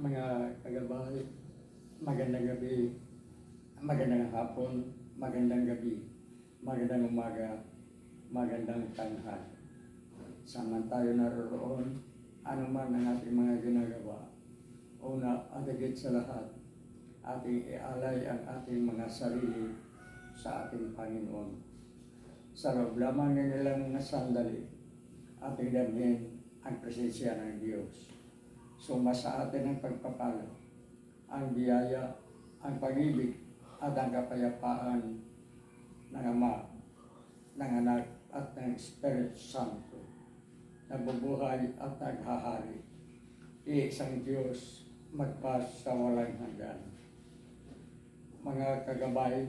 mga kagabay, magandang gabi, magandang hapon, magandang gabi, magandang umaga, magandang tanghal. Saman tayo naroon, ano man ang ating mga ginagawa. Una at higit sa lahat, ating ialay ang ating mga sarili sa ating Panginoon. Sa loob lamang ng ilang sandali, ating damhin ang presensya ng Diyos. Suma sa atin ang pagpapalo, ang biyaya, ang pag-ibig, at ang kapayapaan ng Ama, ng Anak, at ng Espiritu Santo, nabubuhay at naghahari. Iisang Diyos magpas sa walang hanggan. Mga kagabay,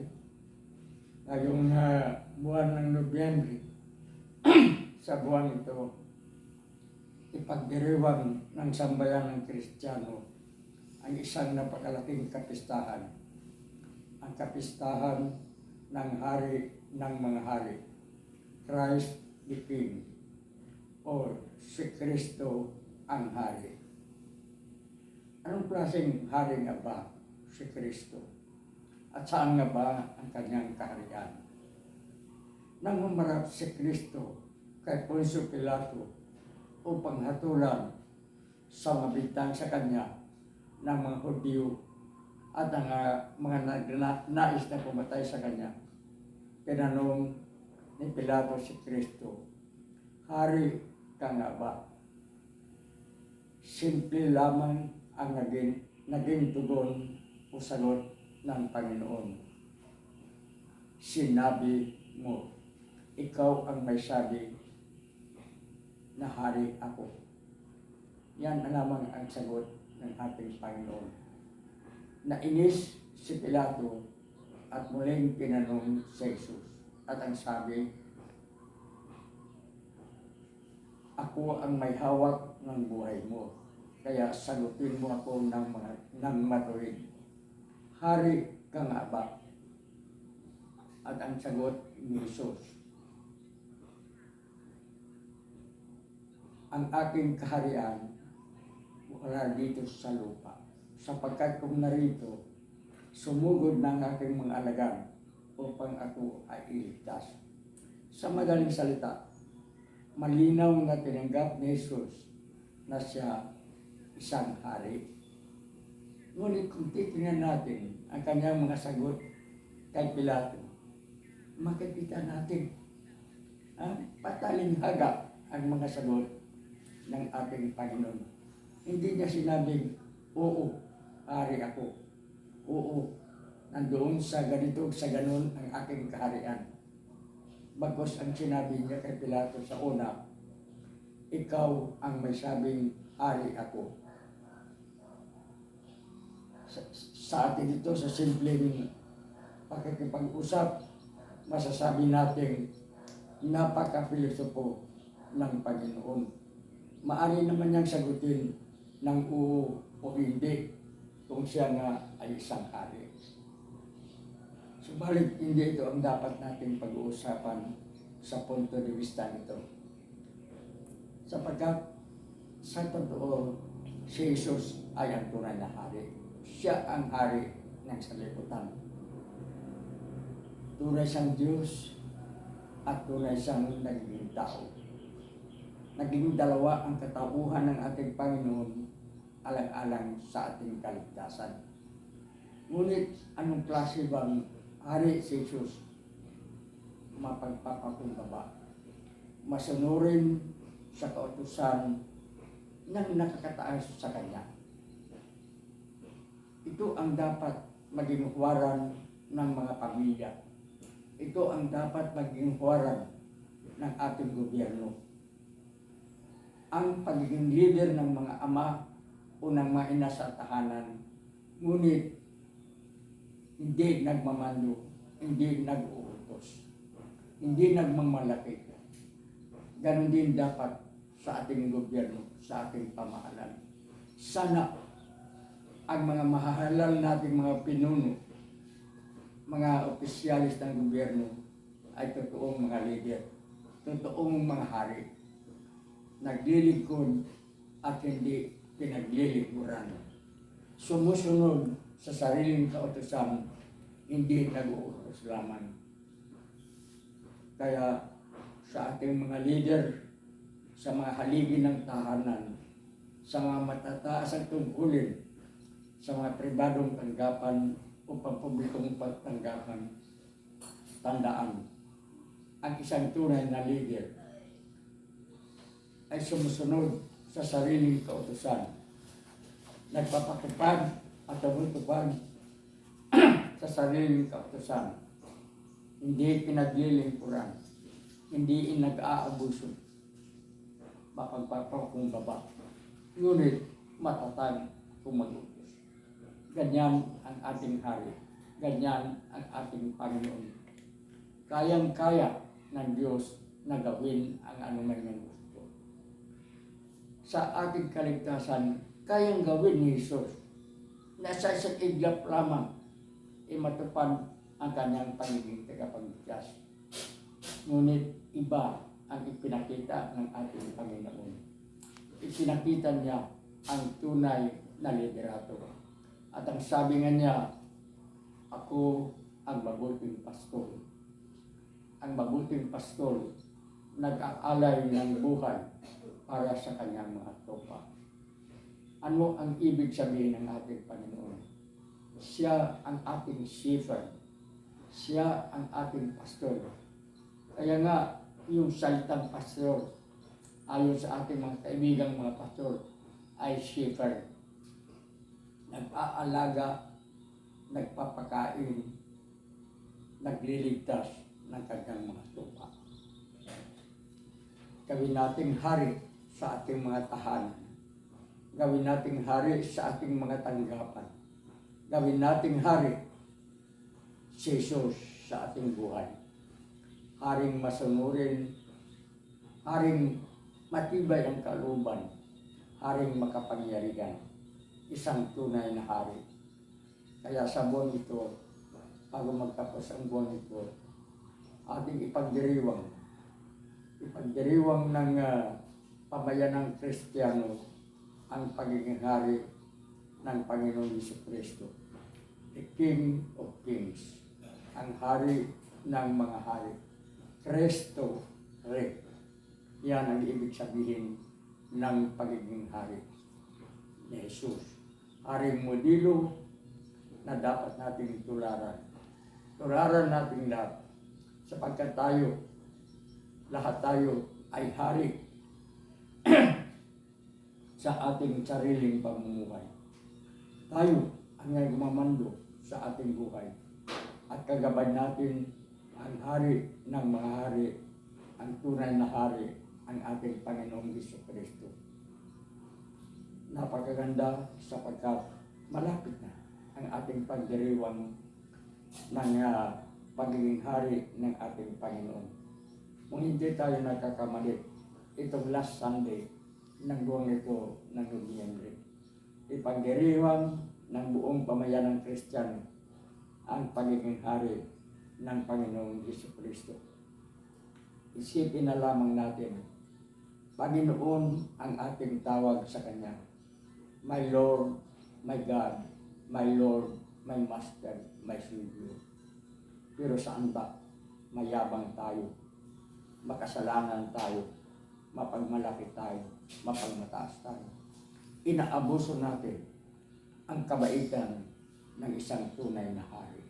ngayong uh, buwan ng Nobyembre, sa buwan ito, ipagdiriwang ng sambayan ng Kristiyano ang isang napakalaking kapistahan. Ang kapistahan ng hari ng mga hari. Christ the King or si Kristo ang hari. Anong klaseng hari nga ba si Kristo? At saan nga ba ang kanyang kaharian? Nang humarap si Kristo kay Poncio Pilato upang hatulan sa mabintang sa kanya ng mga Hudyo at ang ah, mga nais na pumatay sa kanya. Tinanong ni Pilato si Kristo, Hari ka nga ba? Simple lamang ang naging, naging tugon o sagot ng Panginoon. Sinabi mo, ikaw ang may sabi na hari ako. Yan ang lamang ang sagot ng ating Panginoon. Nainis si Pilato at muling tinanong si Jesus. At ang sabi, Ako ang may hawak ng buhay mo. Kaya sagutin mo ako ng, mga, ng matuwid. Hari ka nga ba? At ang sagot ni Jesus, ang aking kaharian wala dito sa lupa. Sapagkat kung narito, sumugod ng aking mga alagad upang ako ay iligtas. Sa madaling salita, malinaw na tinanggap ni Jesus na siya isang hari. Ngunit kung titingnan natin ang kanyang mga sagot kay Pilato, makikita natin ah, pataling haga ang mga sagot ng ating Panginoon. Hindi niya sinabing, oo, hari ako. Oo, nandoon sa ganito, sa ganon ang aking kaharian. Bagos ang sinabi niya kay Pilato sa una, ikaw ang may sabing hari ako. Sa, sa atin ito, sa simpleng pakikipag-usap, masasabi natin napaka-pilosopo ng Panginoon. Maari naman niyang sagutin ng oo o hindi kung siya nga ay isang hari. Subalit hindi ito ang dapat nating pag-uusapan sa punto de vista nito. Sapagkat sa totoo, si Jesus ay ang tunay na hari. Siya ang hari ng saliputan. Tunay siyang Diyos at tunay siyang naging tao. Naging dalawa ang katauhan ng ating Panginoon alang-alang sa ating kaligtasan. Ngunit anong klase bang hari si Jesus? Mapagpapakumbaba. Masunurin sa kautusan ng nakakataas sa Kanya. Ito ang dapat maging huwaran ng mga pamilya. Ito ang dapat maging huwaran ng ating gobyerno. Ang pagiging leader ng mga ama o ng mga ina sa tahanan, ngunit hindi nagmamando, hindi nag-uutos, hindi nagmamalaki. Ganon din dapat sa ating gobyerno, sa ating pamahalaan. Sana ang mga mahahalal nating mga pinuno, mga opisyalis ng gobyerno ay totoong mga leader, totoong mga hari, naglilingkod at hindi pinaglilingkuran sumusunod sa sariling kautosan, hindi nag-uutos lamang. Kaya sa ating mga leader, sa mga haligi ng tahanan, sa mga matataas ang tungkulin, sa mga pribadong tanggapan o pampublikong pagtanggapan, tandaan, ang isang tunay na leader ay sumusunod sa sariling kautosan. Nagpapatupad at tumutupad sa sariling kautosan. Hindi pinaglilingkuran. Hindi nag-aabuso. Mapagpapakumbaba. Ngunit matatag kung mag-utos. Ganyan ang ating hari. Ganyan ang ating Panginoon. Kayang-kaya ng Diyos na gawin ang niyang gusto. Sa ating kaligtasan, kayang gawin ni Jesus na sa isang iglap lamang ay matupad ang kanyang pagiging tagapagligtas. Ngunit iba ang ipinakita ng ating Panginoon. Ipinakita niya ang tunay na liderato. At ang sabi nga niya, ako ang mabuting pastor. Ang mabuting pastor nag-aalay ng buhay para sa kanyang mga tropa. Ano ang ibig sabihin ng ating Panginoon? Siya ang ating shepherd. Siya ang ating pastor. Kaya nga, yung salitang pastor, ayon sa ating mga kaibigang mga pastor, ay shepherd. Nag-aalaga, nagpapakain, nagliligtas ng kanyang mga tupa. Gawin nating hari sa ating mga tahanan. Gawin nating hari sa ating mga tanggapan. Gawin nating hari si Jesus sa ating buhay. Haring masunurin, haring matibay ang kaluban, haring makapangyarihan, isang tunay na hari. Kaya sa buwan ito, bago magtapos ang buwan ito, ating ipagdiriwang, ipagdiriwang ng uh, pamayanang Kristiyano ang pagiging hari ng Panginoong Yesu Kristo. The King of Kings, ang hari ng mga hari. Kristo Re. Yan ang ibig sabihin ng pagiging hari ni Jesus. Haring modelo na dapat nating tularan. Tularan natin lahat sapagkat tayo, lahat tayo ay hari sa ating sariling pamumuhay. Tayo ang ngay gumamando sa ating buhay at kagabay natin ang hari ng mga hari, ang tunay na hari, ang ating Panginoong Hesus Kristo. Napakaganda sapagkat malapit na ang ating pagdiriwang ng uh, pagiging hari ng ating Panginoon. Kung hindi tayo nagkakamali, itong last Sunday ng ito ng Nobyembre. Ipagdiriwang ng buong pamayan ng Kristiyano ang pagiging hari ng Panginoong Yesu Kristo. Isipin na lamang natin, Panginoon ang ating tawag sa Kanya. My Lord, my God, my Lord, my Master, my Savior. Pero saan ba? Mayabang tayo, makasalanan tayo, mapagmalaki tayo, mapagmataas tayo. Inaabuso natin ang kabaitan ng isang tunay na hari.